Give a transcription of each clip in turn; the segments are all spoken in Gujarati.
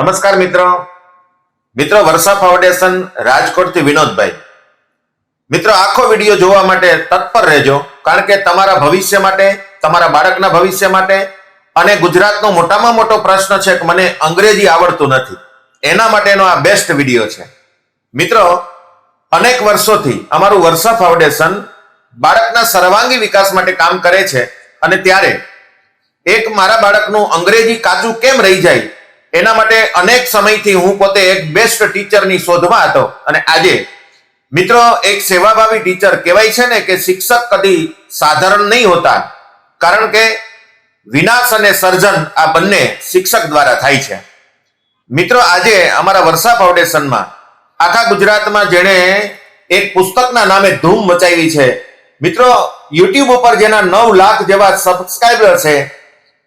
નમસ્કાર મિત્રો. મિત્રો વર્ષા ફાઉન્ડેશન રાજકોટથી વિનોદભાઈ. મિત્રો, આખો વીડિયો જોવા માટે તત્પર રહેજો, કારણ કે તમારા ભવિષ્ય માટે, તમારા બાળકના ભવિષ્ય માટે અને ગુજરાતનો મોટામાં મોટો પ્રશ્ન છે કે મને અંગ્રેજી આવડતું નથી. એના માટેનો આ બેસ્ટ વીડિયો છે. મિત્રો, અનેક વર્ષોથી અમારું વર્ષા ફાઉન્ડેશન બાળકના સર્વાંગી વિકાસ માટે કામ કરે છે અને ત્યારે એક મારા બાળકનું અંગ્રેજી કાચું કેમ રહી જાય એના માટે અનેક સમયથી હું પોતે એક બેસ્ટ ટીચરની શોધમાં હતો. અને આજે મિત્રો એક સેવાભાવી ટીચર કહેવાય છે ને કે શિક્ષક કદી સાધારણ નહીં હોતા. કારણ કે વિનાશ અને સર્જન આ બંને શિક્ષક દ્વારા થાય છે. મિત્રો આજે અમારા વર્ષા ફાઉન્ડેશનમાં આખા ગુજરાતમાં જેણે એક પુસ્તકના નામે ધૂમ મચાવી છે. મિત્રો, યુટ્યુબ ઉપર જેના નવ લાખ જેવા સબસ્ક્રાઈબર છે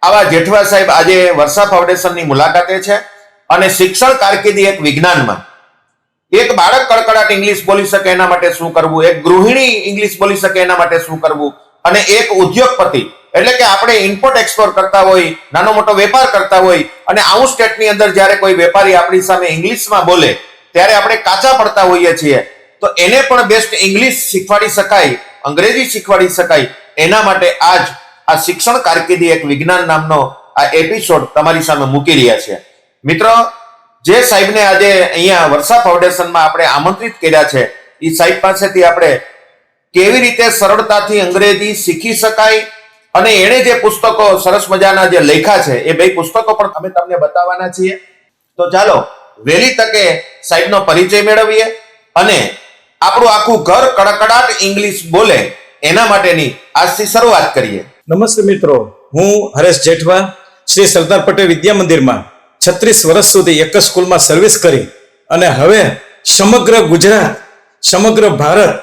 આવા જેઠવા સાહેબ આજે વર્ષા ફાઉન્ડેશનની મુલાકાતે છે અને શિક્ષણ કારકિર્દી એક વિજ્ઞાનમાં. એક બાળક કડકડાટ ઇંગ્લિશ બોલી શકે એના માટે શું કરવું? એક ગૃહિણી ઇંગ્લિશ બોલી શકે એના માટે શું કરવું? અને એક ઉદ્યોગપતિ, એટલે કે આપણે ઇમ્પોર્ટ એક્સપોર્ટ કરતા હોય, નાનો મોટો વેપાર કરતા હોય, અને આવું સ્ટેટની અંદર જ્યારે કોઈ વેપારી આપણી સામે ઇંગ્લિશમાં બોલે, ત્યારે આપણે કાચા પડતા હોઈએ છીએ. તો એને પણ બેસ્ટ ઇંગ્લિશ શીખવાડી શકાય, અંગ્રેજી શીખવાડી શકાય, એના માટે આજ આ શિક્ષણ કારકિર્દી એક વિજ્ઞાન નામનો આ એપિસોડ તમારી સામે મૂકી રહ્યા છે. મિત્રો, જે સાહેબને આજે અહીંયા વર્ષા ફાઉન્ડેશનમાં આપણે આમંત્રિત કર્યા છે એ સાહેબ પાસેથી આપણે કેવી રીતે સરળતાથી અંગ્રેજી શીખી શકાય અને એણે જે પુસ્તકો સરસ મજાના જે લેખા છે, એ બે પુસ્તકો પણ અમે તમને બતાવવાના છીએ. તો ચાલો, વહેલી તકે સાહેબનો પરિચય મેળવીએ અને આપણું આખું ઘર કડકડાટ ઇંગ્લિશ બોલે, એના માટેની આજથી શરૂઆત કરીએ. નમસ્તે મિત્રો. હું હરેશ જેઠવા શ્રી સરદાર પટેલ વિદ્યા મંદિરમાં છત્રીસ વર્ષ સુધી એક જ સ્કૂલમાં સર્વિસ કરી અને હવે સમગ્ર ગુજરાત, સમગ્ર ભારત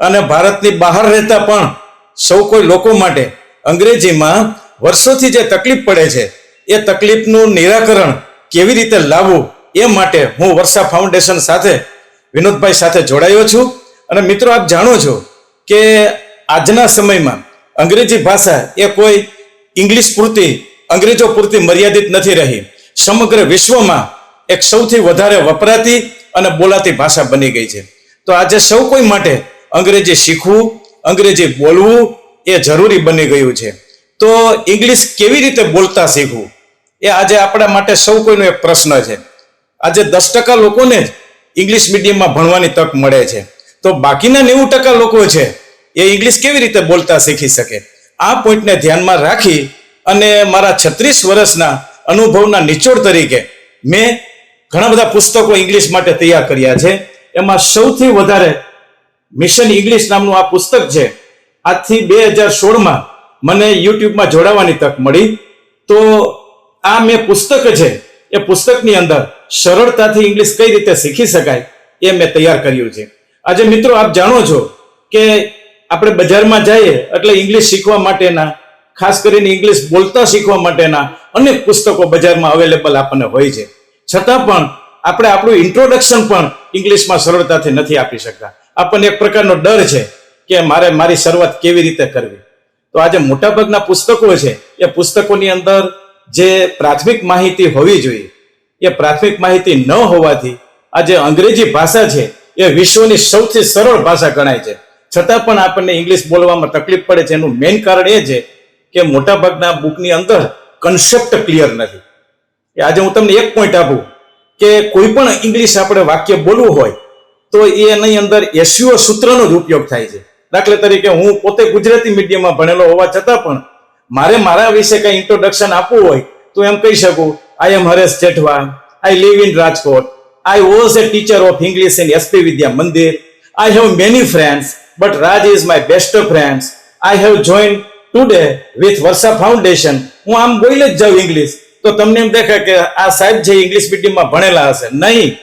અને ભારતની બહાર રહેતા પણ સૌ કોઈ લોકો માટે અંગ્રેજીમાં વર્ષોથી જે તકલીફ પડે છે, એ તકલીફનું નિરાકરણ કેવી રીતે લાવવું એ માટે હું વર્ષા ફાઉન્ડેશન સાથે, વિનોદભાઈ સાથે જોડાયો છું. અને મિત્રો, આપ જાણો છો કે આજના સમયમાં અંગ્રેજી ભાષા એ કોઈ ઇંગ્લિશ પૂરતી, અંગ્રેજો પૂરતી મર્યાદિત નથી રહી. સમગ્ર વિશ્વમાં એક સૌથી વધારે વપરાતી અને બોલાતી ભાષા બની ગઈ છે. તો આજે સૌ કોઈ માટે અંગ્રેજી શીખવું, અંગ્રેજી બોલવું એ જરૂરી બની ગયું છે. તો ઇંગ્લિશ કેવી રીતે બોલતા શીખવું? એ આજે આપણા માટે સૌ કોઈનો એક પ્રશ્ન છે. આજે દસ ટકા લોકોને જ ઇંગ્લિશ મીડિયમમાં ભણવાની તક મળે છે. તો બાકીના નેવું ટકા લોકો છે એ ઇંગ્લિશ કેવી રીતે બોલતા શીખી શકે? આ પોઈન્ટને ધ્યાનમાં રાખી અને મારા છત્રીસ વર્ષના અનુભવના નિચોડ તરીકે મેં ઘણા બધા પુસ્તકો ઇંગ્લિશ માટે તૈયાર કર્યા છે. એમાં સૌથી વધારે મિશન ઇંગ્લિશ નામનું આ પુસ્તક છે. આજથી બે હજાર સોળમાં મને યુટ્યુબમાં જોડાવાની તક મળી. તો આ મેં પુસ્તક છે. એ પુસ્તકની અંદર સરળતાથી ઇંગ્લિશ કઈ રીતે શીખી શકાય એ મેં તૈયાર કર્યું છે. આજે મિત્રો આપ જાણો છો કે આપણે બજારમાં જઈએ એટલે ઇંગ્લિશ શીખવા માટેના, ખાસ કરીને ઇંગ્લિશ બોલતા શીખવા માટેના અનેક પુસ્તકો બજારમાં અવેલેબલ આપણને હોય છે. છતાં પણ આપણે આપણું ઇન્ટ્રોડક્શન પણ ઇંગ્લિશમાં સરળતાથી નથી આપી શકતા. આપણને એક પ્રકારનો ડર છે કે મારે મારી શરૂઆત કેવી રીતે કરવી. તો આજે મોટાભાગના પુસ્તકો છે, એ પુસ્તકોની અંદર જે પ્રાથમિક માહિતી હોવી જોઈએ, એ પ્રાથમિક માહિતી ન હોવાથી આજે અંગ્રેજી ભાષા છે, એ વિશ્વની સૌથી સરળ ભાષા ગણાય છે. છતાં પણ આપણને ઇંગ્લિશ બોલવામાં તકલીફ પડે છે. એનું મેઇન કારણ એ છે કે મોટાભાગના બુકની અંદર કન્સેપ્ટ ક્લિયર નથી. એ આજે હું તમને એક પોઈન્ટ આપું કે કોઈ પણ ઇંગ્લિશ આપણે વાક્ય બોલવું હોય, તો એની અંદર એસયુઓ સૂત્રનો જ ઉપયોગ થાય છે. દાખલા તરીકે હું પોતે ગુજરાતી મીડિયમમાં ભણેલો હોવા છતાં પણ મારે મારા વિશે કંઈ ઇન્ટ્રોડક્શન આપવું હોય, તો એમ કહી શકું I am Haresh Jethwa I live in Rajkot I was a teacher of English in S P Vidya Mandir I have many friends but Raj is my best friends I have joined today with Varsha foundation હું આમ બોલી જ જાઉં ઇંગ્લિશ તો તમને એમ દેખાય કે આ સાહેબ જે ઇંગ્લિશ મીડિયમમાં ભણેલા હશે. નહીં.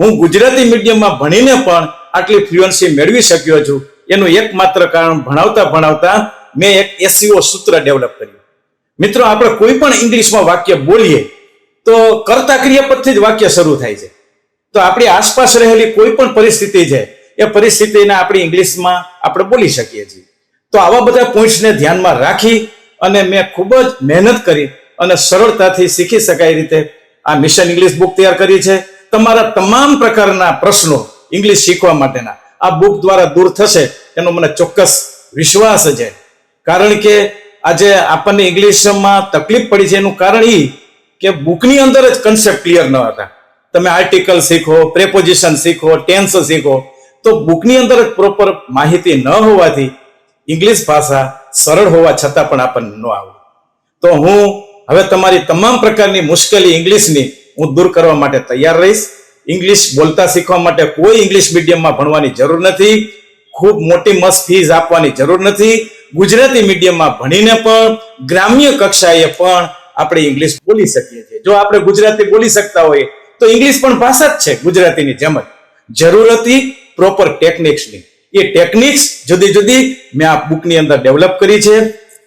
હું ગુજરાતી મીડિયમમાં ભણીને પણ આટલી ફ્લુઅન્સી મેળવી શક્યો છું. એનું એકમાત્ર કારણ ભણાવતા ભણાવતા મેં એક એસસીઓ સૂત્ર ડેવલપ કર્યું. મિત્રો, આપણે કોઈ પણ ઇંગ્લિશમાં વાક્ય બોલીએ, તો કર્તા ક્રિયાપદથી જ વાક્ય શરૂ થાય છે. તો આપણી આસપાસ રહેલી કોઈ પણ પરિસ્થિતિ છે એ પરિસ્થિતિને આપણે ઇંગ્લિશમાં આપણે બોલી શકીએ છીએ. તો આવા બધા પોઈન્ટ્સને ધ્યાનમાં રાખી અને મેં ખૂબ જ મહેનત કરી અને સરળતાથી શીખી શકાય રીતે આ મિશન ઇંગ્લિશ બુક તૈયાર કરી છે. તમારા તમામ પ્રકારના પ્રશ્નો ઇંગ્લિશ શીખવા માટેના આ બુક દ્વારા દૂર થશે એનો મને ચોક્કસ વિશ્વાસ છે. કારણ કે આજે આપણને ઇંગ્લિશમાં તકલીફ પડી છે એનું કારણ એ કે બુકની અંદર જ કન્સેપ્ટ ક્લિયર ન હતા. તમે આર્ટિકલ શીખો પ્રેપોઝિશન શીખો ટેન્સ શીખો તો બુકની અંદર પ્રોપર માહિતી ન હોવાથી ઇંગ્લિશ ભાષા સરળ હોવા છતાં પણ આપણને ન આવડે. તો હું હવે તમારી તમામ પ્રકારની મુશ્કેલી ઇંગ્લિશની હું દૂર કરવા માટે તૈયાર રહીશ. ઇંગ્લિશ બોલતા શીખવા માટે કોઈ ઇંગ્લિશ મીડિયમમાં ભણવાની જરૂર નથી. ખૂબ મોટી મસ્ત ફીઝ આપવાની જરૂર નથી. ગુજરાતી મીડિયમમાં ભણીને પણ, ગ્રામ્ય કક્ષાએ પણ આપણે ઇંગ્લિશ બોલી શકીએ છીએ. જો આપણે ગુજરાતી બોલી શકતા હોઈએ તો ઇંગ્લિશ પણ ભાષા જ છે ગુજરાતીની જેમ જ. જરૂર હતી પ્રોપર ટેકનિક્સની એ ટેકનિક્સ જુદી જુદી મેં આ બુકની અંદર ડેવલપ કરી છે.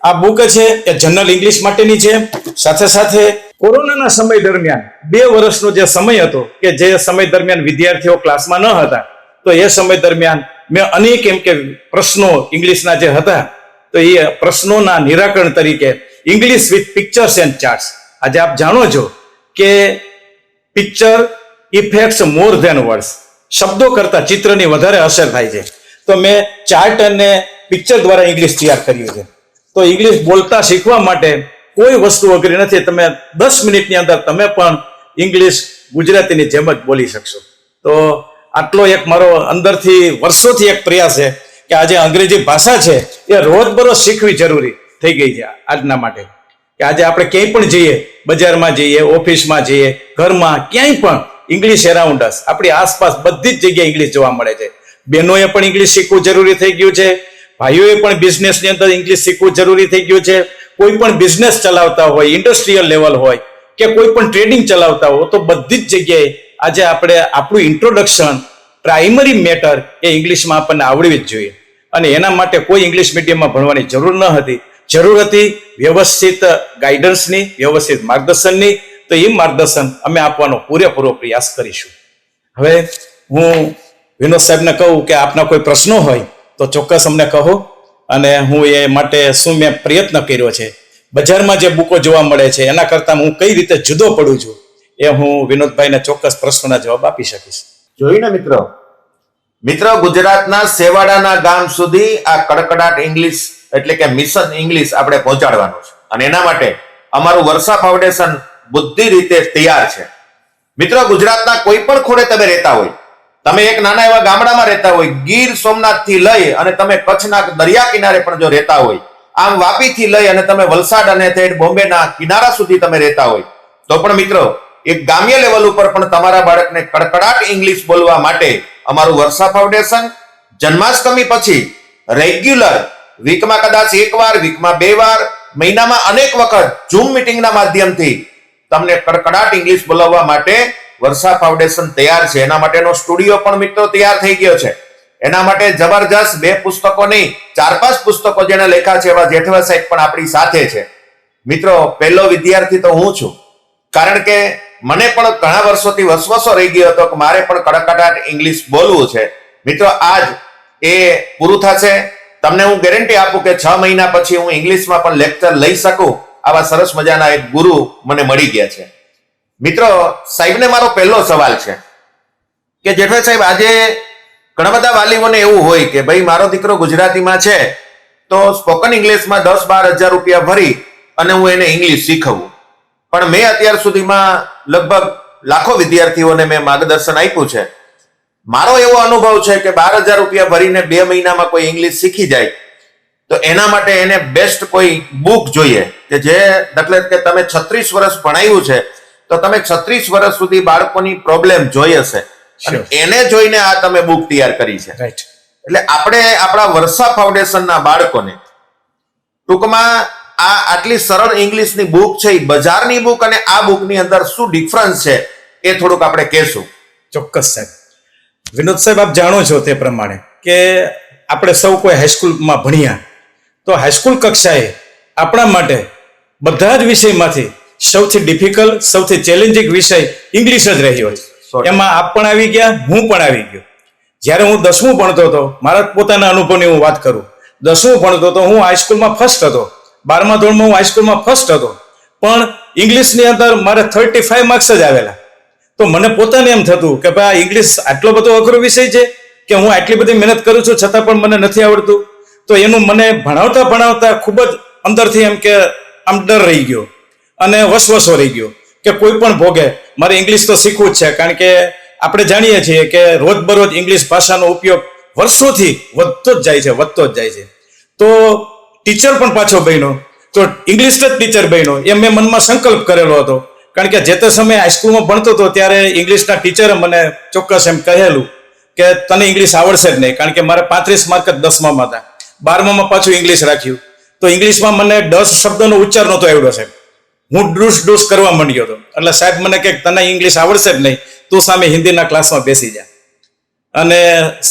આ બુક છે, એ જનરલ ઇંગ્લિશ માટેની છે. સાથે સાથે કોરોનાના સમય દરમિયાન, બે વર્ષનો જે સમય હતો, કે જે સમય દરમિયાન વિદ્યાર્થીઓ ક્લાસમાં ન હતા, તો એ સમય દરમિયાન મેં અનેક એમ કે પ્રશ્નો ઇંગ્લિશના જે હતા, તો એ પ્રશ્નોના નિરાકરણ તરીકે English with pictures and charts આજે આપ જાણો છો કે picture effects more than words શબ્દો કરતા ચિત્રની વધારે અસર થાય છે. તો મેં ચાર્ટ અને પિક્ચર દ્વારા ઇંગ્લિશ તૈયાર કર્યું છે. તો ઇંગ્લિશ બોલતા શીખવા માટે કોઈ વસ્તુ અઘરી નથી. તમે દસ મિનિટની અંદર તમે પણ ઇંગ્લિશ ગુજરાતીની જેમ જ બોલી શકશો. તો આટલો એક મારો અંદરથી વર્ષોથી એક પ્રયાસ છે કે આજે અંગ્રેજી ભાષા છે, એ રોજબરોજ શીખવી જરૂરી થઈ ગઈ છે આજના માટે. કે આજે આપણે ક્યાંય પણ જઈએ, બજારમાં જઈએ, ઓફિસમાં જઈએ, ઘરમાં ક્યાંય પણ ઇંગ્લિશ એરાઉન્ડ અસ આપણી આસપાસ બધી જ જગ્યાએ ઇંગ્લિશ જોવા મળે છે. બહેનોએ પણ ઇંગ્લિશ શીખવું જરૂરી થઈ ગયું છે. ભાઈઓએ પણ બિઝનેસની અંદર ઇંગ્લિશ શીખવું જરૂરી થઈ ગયું છે. કોઈ પણ બિઝનેસ ચલાવતા હોય ઇન્ડસ્ટ્રીયલ લેવલ હોય કે કોઈ પણ ટ્રેડિંગ ચલાવતા હોય, તો બધી જ જગ્યાએ આજે આપણે આપણું ઇન્ટ્રોડક્શન પ્રાઇમરી મેટર એ ઇંગ્લિશમાં આપણને આવડવી જ જોઈએ. અને એના માટે કોઈ ઇંગ્લિશ મીડિયમમાં ભણવાની જરૂર ન હતી. જરૂર હતી વ્યવસ્થિત ગાઈડન્સની વ્યવસ્થિત માર્ગદર્શનની તો એ માર્ગદર્શન અમે આપવાનો પૂરેપૂરો પ્રયાસ કરીશું. હવે હું વિનોદ સાહેબને કહું કે આપના કોઈ પ્રશ્નો હોય તો ચોક્કસ અમને કહો અને હું એ માટે શું મેં પ્રયત્ન કર્યો છે. બજારમાં જે બુકો જોવા મળે છે, એના કરતાં હું કઈ રીતે જુદો પડું છું એ હું વિનોદભાઈને ચોક્કસ પ્રશ્નોના જવાબ આપી શકીશ. જોઈને મિત્ર? મિત્રો, ગુજરાતના સેવાડાના ગામ સુધી આ કડકડાટ ઇંગ્લિશ એટલે કે મિશન ઇંગ્લિશ આપણે પહોંચાડવાનું છે. અને એના માટે અમારું વર્ષા ફાઉન્ડેશન બુદ્ધિ રીતે તૈયાર છે. મિત્રો, ગુજરાતના કોઈ પણ ખૂણે તમે રહેતા હોય, તમે એક નાના એવા ગામડામાં રહેતા હોય, ગીર સોમનાથથી લઈ અને તમે કચ્છના દરિયા કિનારે પણ જો રહેતા હોય, આમ વાપી થી લઈ અને તમે વલસાડ અને બોમ્બેના કિનારા સુધી તમે રહેતા હોય, તો પણ મિત્રો, એક ગામ્ય લેવલ ઉપર પણ તમારા બાળકને કડકડાટ ઇંગ્લિશ બોલવા માટે અમારું વર્ષા ફાઉન્ડેશન જન્માષ્ટમી પછી રેગ્યુલર વીકમાં કદાચ એક વાર, વીકમાં બે વાર, મહિનામાં અનેક વખત ઝૂમ મિટિંગના માધ્યમથી તમને કડકડાટ ઇંગ્લિશ બોલાવવા માટે વર્ષા ફાઉન્ડેશન તૈયાર છે. એના માટેનો સ્ટુડિયો પણ મિત્રો તૈયાર થઈ ગયો છે. એના માટે જબરજસ્ત બે પુસ્તકો નહીં ચાર પાંચ પુસ્તકો જેને લેખા છે એવા જેઠવા સાહેબ પણ આપણી સાથે છે. મિત્રો, પહેલો વિદ્યાર્થી તો હું છું. કારણ કે મને પણ ઘણા વર્ષોથી વસવસો રહી ગયો હતો કે મારે પણ કડકડાટ ઇંગ્લિશ બોલવું છે. મિત્રો, આજ એ પૂરું થશે. તમને હું ગેરંટી આપું કે છ મહિના પછી હું ઇંગ્લિશમાં પણ લેક્ચર લઈ શકું. આવા સરસ મજાના એક ગુરુ મને મળી ગયા છે. મિત્રો, સાહેબને મારો પહેલો સવાલ છે કે જેઠવા સાહેબ, આજે ઘણા બધા વાલીઓને એવું હોય કે ભાઈ મારો દીકરો ગુજરાતીમાં છે, તો સ્પોકન ઇંગ્લિશમાં દસ બાર હજાર રૂપિયા ભરી અને હું એને ઇંગ્લિશ શીખવું. પણ મેં અત્યાર સુધીમાં લગભગ લાખો વિદ્યાર્થીઓને મેં માર્ગદર્શન આપ્યું છે. મારો એવો અનુભવ છે કે બાર હજાર રૂપિયા ભરીને બે મહિનામાં કોઈ ઇંગ્લિશ શીખી જાય તો એના માટે એને બેસ્ટ કોઈ બુક જોઈએ કે જે દાખલા કે તમે છત્રીસ વર્ષ ભણાવ્યું છે તો તમે છત્રીસ વર્ષ સુધી બાળકોની પ્રોબ્લેમ જોઈ હશે. અને એને જોઈને આ તમે બુક તૈયાર કરી છે. રાઈટ એટલે આપણે આપણા વર્ષા ફાઉન્ડેશનના બાળકોને ટૂંકમાં આ આટલી સરળ ઇંગ્લિશની બુક છે એ બજારની બુક અને આ બુકની અંદર શું ડિફરન્સ છે એ થોડુંક આપણે કહેશું. ચોક્કસ સાહેબ. વિનોદ સાહેબ આપ જાણો છો તે પ્રમાણે કે આપણે સૌ કોઈ હાઈસ્કૂલમાં ભણ્યા તો હાઈસ્કૂલ કક્ષાએ આપણા માટે બધા જ વિષયમાંથી સૌથી ડિફિકલ્ટ સૌથી ચેલેન્જિંગ વિષય ઇંગ્લિશ જ રહ્યો છે. એમાં આપ પણ આવી ગયા હું પણ આવી ગયો. જ્યારે હું દસમું ભણતો હતો મારા પોતાના અનુભવની હું વાત કરું દસમું ભણતો હતો હું હાઈસ્કૂલમાં ફર્સ્ટ હતો. બારમા ધોરણમાં હું હાઈસ્કૂલમાં ફર્સ્ટ હતો. પણ ઇંગ્લિશની અંદર મારે થર્ટી ફાઈવ માર્ક્સ જ આવેલા. તો મને પોતાને એમ થતું કે ભાઈ આ ઇંગ્લિશ આટલો બધો અઘરો વિષય છે કે હું આટલી બધી મહેનત કરું છું છતાં પણ મને નથી આવડતું? તો એનું મને ભણાવતા ભણાવતા ખૂબ જ અંદરથી એમ કે આમ ડર રહી ગયો અને વસવસો રહી ગયો કે કોઈ પણ ભોગે. મારે ઇંગ્લિશ તો શીખવું જ છે, કારણ કે આપણે જાણીએ છીએ કે રોજબરોજ ઇંગ્લિશ ભાષાનો ઉપયોગ વર્ષોથી વધતો જ જાય છે, વધતો જ જાય છે. તો ટીચર પણ પાછો બન્યો. તો ઇંગ્લિશ જ ટીચર બન્યો. એ મેં મનમાં સંકલ્પ કરેલો હતો. કારણ કે જે તે સમયે હાઈસ્કૂલમાં ભણતો હતો, ત્યારે ઇંગ્લિશના ટીચરે મને ચોક્કસ એમ કહેલું કે તને ઇંગ્લિશ આવડશે જ નહીં, કારણ કે મારે પાંત્રીસ માર્ક જ દસમામાં હતા. બારમામાં પાછું ઇંગ્લિશ રાખ્યું. તો ઇંગ્લિશમાં મને દસ શબ્દનો ઉચ્ચાર નહોતો આવડ્યો સાહેબ. હું ડૂસ ડૂસ કરવા માંડ્યો હતો. એટલે સાહેબ મને કે તને ઇંગ્લિશ આવડશે જ નહીં. તું સામે હિન્દીના ક્લાસમાં બેસી જા. અને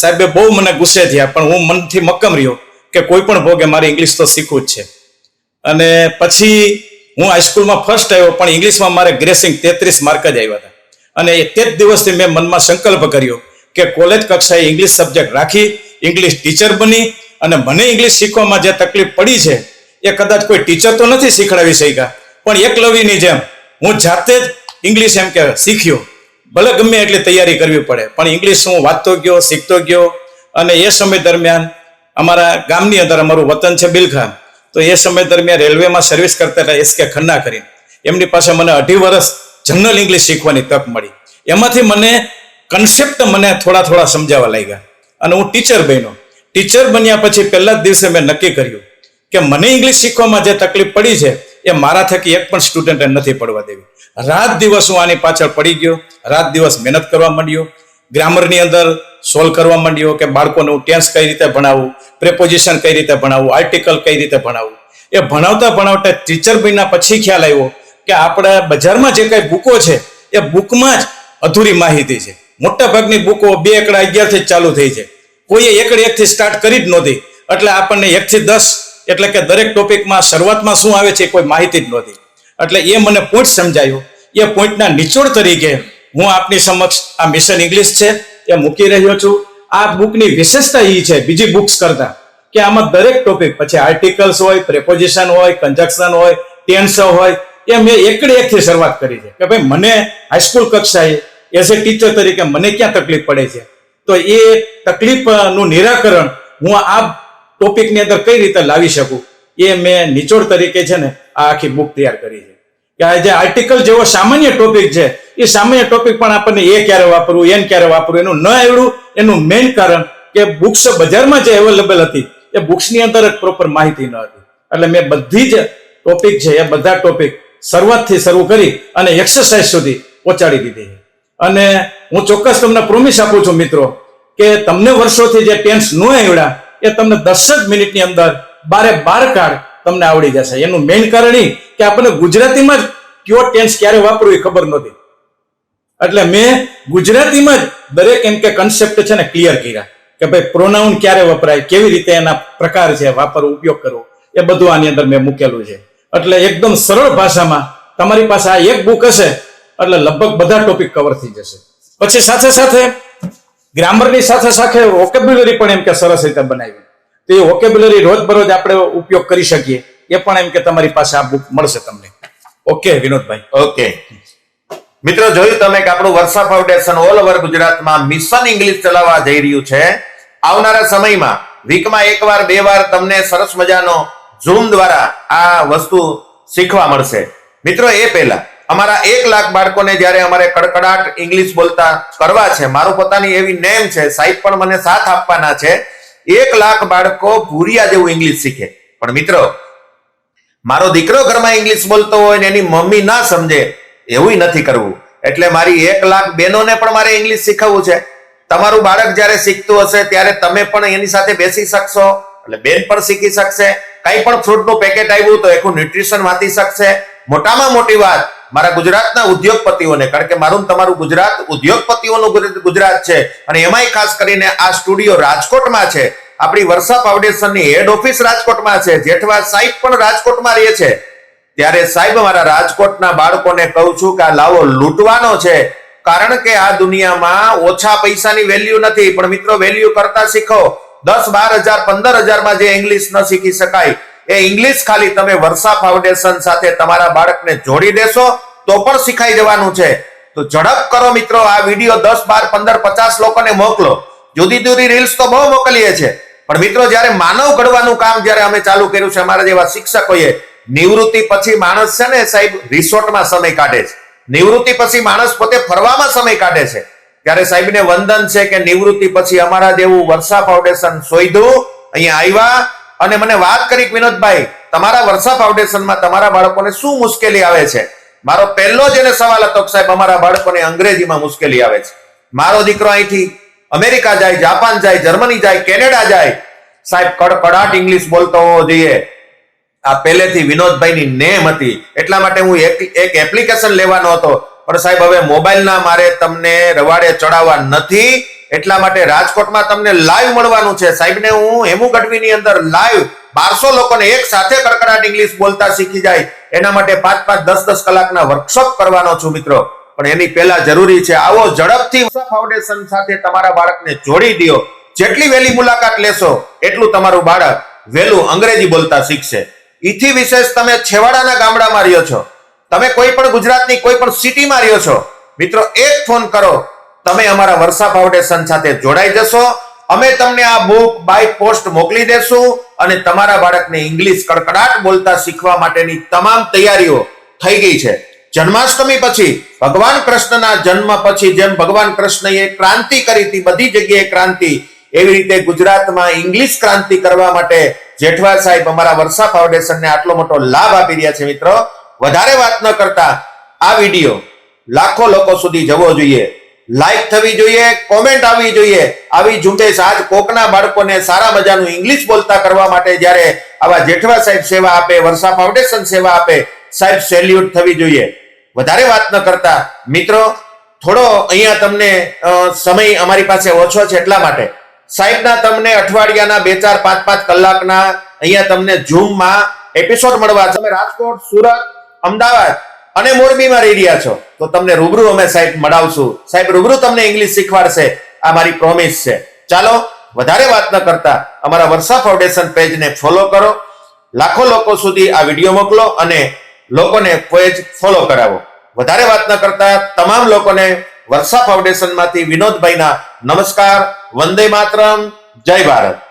સાહેબે બહુ મને ગુસ્સે થયા, પણ હું મનથી મક્કમ રહ્યો કે કોઈ પણ ભોગે મારે ઇંગ્લિશ તો શીખવું જ છે. અને પછી હું હાઈસ્કૂલમાં ફર્સ્ટ આવ્યો, પણ ઇંગ્લિશમાં મારે ગ્રેસિંગ તેત્રીસ માર્ક જ આવ્યા હતા. અને તે જ દિવસથી મેં મનમાં સંકલ્પ કર્યો કે કોલેજ કક્ષાએ ઇંગ્લિશ સબ્જેક્ટ રાખી ઇંગ્લિશ ટીચર બની અને મને ઇંગ્લિશ શીખવામાં જે તકલીફ પડી છે, એ કદાચ કોઈ ટીચર તો નથી શીખડાવી શક્યા, પણ એકલવ્યની જેમ હું જાતે જ ઇંગ્લિશ એમ કે શીખ્યો. ભલે ગમે એટલી તૈયારી કરવી પડે, પણ ઇંગ્લિશ હું વાંચતો ગયો, શીખતો ગયો, અને એ સમય દરમિયાન અમારા ગામની અંદર અમારું વતન છે બિલખા તો એ સમય દરમિયાન રેલવેમાં સર્વિસ કરતા હતા એસ કે ખન્ના કરીને. એમની પાસે મને અઢી વર્ષ જનરલ ઇંગ્લિશ શીખવાની તક મળી. એમાંથી મને કન્સેપ્ટ મને થોડા થોડા સમજાવવા લાગ્યા. અને હું ટીચર બન્યો. ટીચર બન્યા પછી પહેલા જ દિવસે મેં નક્કી કર્યું કે મને ઇંગ્લિશ શીખવામાં જે તકલીફ પડી છે, એ મારા થકી એક પણ સ્ટુડન્ટે નથી પડવા દેવી. રાત દિવસ હું આની પાછળ પડી ગયો, રાત દિવસ મહેનત કરવા માંડ્યો, ગ્રામરની અંદર સોલ્વ કરવા માંડ્યો કે બાળકોને હું ટેન્સ કઈ રીતે ભણાવું પ્રેપોઝિશન કઈ રીતે ભણાવું આર્ટિકલ કઈ રીતે ભણાવું. એ ભણાવતા ભણાવતા ટીચર બન્યા પછી ખ્યાલ આવ્યો કે આપણા બજારમાં જે કઈ બુકો છે, એ બુકમાં જ અધૂરી માહિતી છે. મોટાભાગની બુકો બે એકડા અગિયારથી ચાલુ થઈ છે. કોઈએ એકડ એકથી સ્ટાર્ટ કરી જ નહોતી એટલે આપણને એકથી દસ, એટલે કે દરેક ટોપિકમાં શરૂઆતમાં શું આવે છે કોઈ માહિતી જ નહોતી એટલે એ મને પોઈન્ટ સમજાયો. એ પોઈન્ટના નિચોડ તરીકે હું આપની સમક્ષ આ મિશન ઇંગ્લિશ છે એ મૂકી રહ્યો છું. આ બુકની વિશેષતા એ છે, બીજી બુક્સ કરતા, કે આમાં દરેક ટોપિક પછી આર્ટિકલ્સ હોય પ્રેપોઝિશન હોય કન્જક્શન હોય ટેન્સ હોય, એ મેં એકડે એકથી શરૂઆત કરી છે. કે ભાઈ મને હાઈસ્કૂલ કક્ષાએ એઝ એ ટીચર તરીકે મને ક્યાં તકલીફ પડે છે? તો એ તકલીફનું નિરાકરણ હું આ ટોપિકની અંદર કઈ રીતે લાવી શકું? એ મેં નિચોડ તરીકે છે ને આ આખી બુક તૈયાર કરી છે. કે આ જે આર્ટિકલ જેવો સામાન્ય ટોપિક છે, એ સામાન્ય ટોપિક પણ આપણને એ ક્યારે વાપરવું, એન ક્યારે વાપરવું, એનું ન આવડું, એનું મેઇન કારણ કે બુક્સ બજારમાં જે અવેલેબલ હતી, એ બુક્સની અંદર જ પ્રોપર માહિતી ન હતી. એટલે મેં બધી જ ટોપિક છે, એ બધા ટોપિક શરૂઆતથી શરૂ કરી અને એક્સરસાઇઝ સુધી પહોંચાડી દીધી છે. અને હું ચોક્કસ તમને પ્રોમિસ આપું છું મિત્રો કે તમને વર્ષોથી જે ટેન્સ ન આવડ્યા, એ તમને દસ જ મિનિટની અંદર બારે બાર કાર તમને આવડી જશે. એનું મેઇન કારણ એ કે આપણને ગુજરાતીમાં જ કયો ટેન્સ ક્યારે વાપરવું એ ખબર નહોતી. એટલે મેં ગુજરાતીમાં જ દરેક એમ કે કન્સેપ્ટ છે ને ક્લિયર કર્યા કે ભાઈ પ્રોનાઉન ક્યારે વપરાય, કેવી રીતે એના પ્રકાર છે, વાપરવો, ઉપયોગ કરવો, એ બધું આની અંદર મેં મૂકેલું છે. એટલે એકદમ સરળ ભાષામાં તમારી પાસે આ એક બુક હશે એટલે લગભગ બધા ટોપિક કવર થઈ જશે. પછી સાથે સાથે ગ્રામરની સાથે સાથે વોકેબ્યુલરી પણ એમ કે સરસ રીતે બનાવી. તો એ વોકેબ્યુલરી રોજબરોજ આપણે ઉપયોગ કરી શકીએ. એ પણ એમ કે તમારી પાસે આ બુક મળશે તમને. ઓકે વિનોદભાઈ. ઓકે મિત્રો, જોયું તમે કે આપણું વર્ષા ફાઉન્ડેશન ઓલ ઓવર ગુજરાતમાં મિશન ઇંગ્લિશ ચલાવવા જઈ રહ્યું છે. આવનારા સમયમાં વીકમાં એકવાર, બે વાર તમને સરસ મજાનો ઝૂમ દ્વારા આ વસ્તુ શીખવા મળશે. મિત્રો, એ પહેલા અમારા એક લાખ બાળકોને જ્યારે અમારે કડકડાટ ઇંગ્લિશ બોલતા કરવા છે, મારું પોતાની એવી નેમ છે, સાહેબ પણ મને સાથ આપવાના છે, એક લાખ બાળકો ભૂરિયા જેવું ઇંગ્લિશ શીખે. પણ મિત્રો, મારો દીકરો ઘરમાં ઇંગ્લિશ બોલતો હોય ને એની મમ્મી ના સમજે, એવું નથી કરવું. એટલે મારી એક લાખ બહેનોને પણ મારે ઇંગ્લિશ શીખવવું છે. તમારું બાળક જ્યારે શીખતું હશે, ત્યારે તમે પણ એની સાથે બેસી શકશો. એટલે બેન પણ શીખી શકશે. કંઈ પણ ફ્રૂટનું પેકેટ આવ્યું તો એનું ન્યુટ્રિશન વાંચી શકશે મોટામાં મોટી વાત મારા ગુજરાતના ઉદ્યોગપતિઓને, કારણ કે મારું તમારું ગુજરાત ઉદ્યોગપતિઓનું ગુજરાત છે. અને એમાંય ખાસ કરીને આ સ્ટુડિયો રાજકોટમાં છે. આપણી વર્ષા ફાઉન્ડેશનની હેડ ઓફિસ રાજકોટમાં છે. જેઠવા સાહેબ પણ રાજકોટમાં રહે છે. ત્યારે સાહેબ, મારા રાજકોટના બાળકોને કહું છું કે આ લાવો લૂંટવાનો છે. કારણ કે આ દુનિયામાં ઓછા પૈસાની વેલ્યુ નથી. પણ મિત્રો, વેલ્યુ કરતા શીખો. દસ બાર હજાર, પંદર હજારમાં જે ઇંગ્લિશ ન શીખી શકાય. એ ઇંગ્લિશ ખાલી તમે વર્ષા ફાઉન્ડેશન સાથે તમારા બાળકને જોડી દેશો, તો પણ શીખાઈ જવાનું છે. તો ઝડપ કરો મિત્રો, આ વીડિયો દસ બાર પંદર પચાસ લોકોને મોકલો. જુદી જુદી રીલ્સ તો બહુ મોકલીએ છે પણ મિત્રો, જ્યારે માનવ ઘડવાનું કામ જ્યારે અમે ચાલુ કર્યું છે, અમારા જેવા શિક્ષકોએ, નિવૃત્તિ પછી માણસ છે ને સાહેબ, રિસોર્ટમાં સમય કાઢે છે. નિવૃત્તિ પછી માણસ પોતે ફરવામાં સમય કાઢે છે. ત્યારે સાહેબને વંદન છે કે નિવૃત્તિ પછી અમારા જેવું વર્ષા ફાઉન્ડેશન શોધ્યું, અહીંયા આવ્યા અને મને વાત કરી વિનોદભાઈ, તમારા વર્ષા ફાઉન્ડેશનમાં તમારા બાળકોને શું મુશ્કેલી આવે છે? મારો પહેલો જ એને સવાલ હતો સાહેબ, અમારા બાળકોને અંગ્રેજીમાં મુશ્કેલી આવે છે. મારો દીકરો અહીંથી અમેરિકા જાય, જાપાન જાય, જર્મની જાય, કેનેડા જાય. સાહેબ, કડકડાટ ઇંગ્લિશ બોલતો હોવો જોઈએ. આ પહેલેથી વિનોદભાઈની નેમ હતી. એટલા માટે હું એક એપ્લિકેશન લેવાનો હતો. પણ સાહેબ, હવે મોબાઈલના મારે તમને રવાડે ચડાવવા નથી. એટલા માટે રાજકોટમાં તમને લાઈવ મળવાનું છે. સાહેબને હું હેમુ ગઢવીની અંદર લાઈવ બારસો લોકોને એક સાથે કડકડાટ ઇંગ્લિશ બોલતા શીખી જાય. એના માટે પાંચ પાંચ દસ દસ કલાકના વર્કશોપ કરવાનો છું મિત્રો. પણ એની પહેલા જરૂરી છે, આવો ઝડપથી ફાઉન્ડેશન સાથે તમારા બાળકને જોડી દો જેટલી વહેલી મુલાકાત લેશો, એટલું તમારું બાળક વહેલું અંગ્રેજી બોલતા શીખશે. ઈથી વિશેષ તમે છેવાડાના ગામડામાં રહ્યો છો. તમે કોઈ પણ ગુજરાતની કોઈ પણ સિટીમાં રહ્યો છો. મિત્રો, એક ફોન કરો. તમે અમારા વર્ષા ફાઉન્ડેશન સાથે જોડાઈ જશો. અમે તમને આ બુક બાય પોસ્ટ મોકલી દેશું અને તમારા બાળકને ઇંગ્લિશ કડકડાટ બોલતા શીખવા માટેની તમામ તૈયારીઓ થઈ ગઈ છે. જન્માષ્ટમી પછી ભગવાન કૃષ્ણના જન્મ પછી જેમ ભગવાન કૃષ્ણએ ક્રાંતિ કરી હતી, બધી જગ્યાએ ક્રાંતિ, એવી રીતે ગુજરાતમાં ઇંગ્લિશ ક્રાંતિ કરવા માટે જેઠવા સાહેબ અમારા વર્ષા ફાઉન્ડેશનને આટલો મોટો લાભ આપી રહ્યા છે મિત્રો. વધારે વાત ન કરતા આ વીડિયો લાખો લોકો સુધી જવો જોઈએ. લાઈક થવી જોઈએ કોમેન્ટ આવવી જોઈએ. આવી ઝુંબેશ આજ કોકના બાળકોને સારા મજાનું ઇંગ્લિશ બોલતા કરવા માટે જ્યારે આવા જેઠવા સાહેબ સેવા આપે વર્ષા ફાઉન્ડેશન સેવા આપે, સાહેબ સેલ્યુટ થવી જોઈએ. વધારે વાત ન કરતા. મિત્રો, થોડો અહીંયા તમને સમય અમારી પાસે ઓછો છે એટલા માટે. સાહેબના તમને અઠવાડિયાના બે ચાર પાંચ પાંચ કલાકના અહીંયા તમને ઝૂમમાં એપિસોડ મળવા. તમે રાજકોટ, સુરત, અમદાવાદ અને મોરબીમાં રહી રહ્યા છો. તો તમને રૂબરૂ અમે સાહેબ મળાવશું. સાહેબ, રૂબરૂ તમને ઇંગ્લિશ શીખવાડશે. આ મારી પ્રોમિસ છે. ચાલો, વધારે વાત ન કરતા અમારા વર્ષા ફાઉન્ડેશન પેજને ફોલો કરો. લાખો લોકો સુધી આ વીડિયો મોકલો અને લોકોને પેજ ફોલો કરાવો. વધારે વાત ન કરતા તમામ લોકોને વર્ષા ફાઉન્ડેશનમાંથી વિનોદભાઈના નમસ્કાર. વંદે માતરમ. જય ભારત.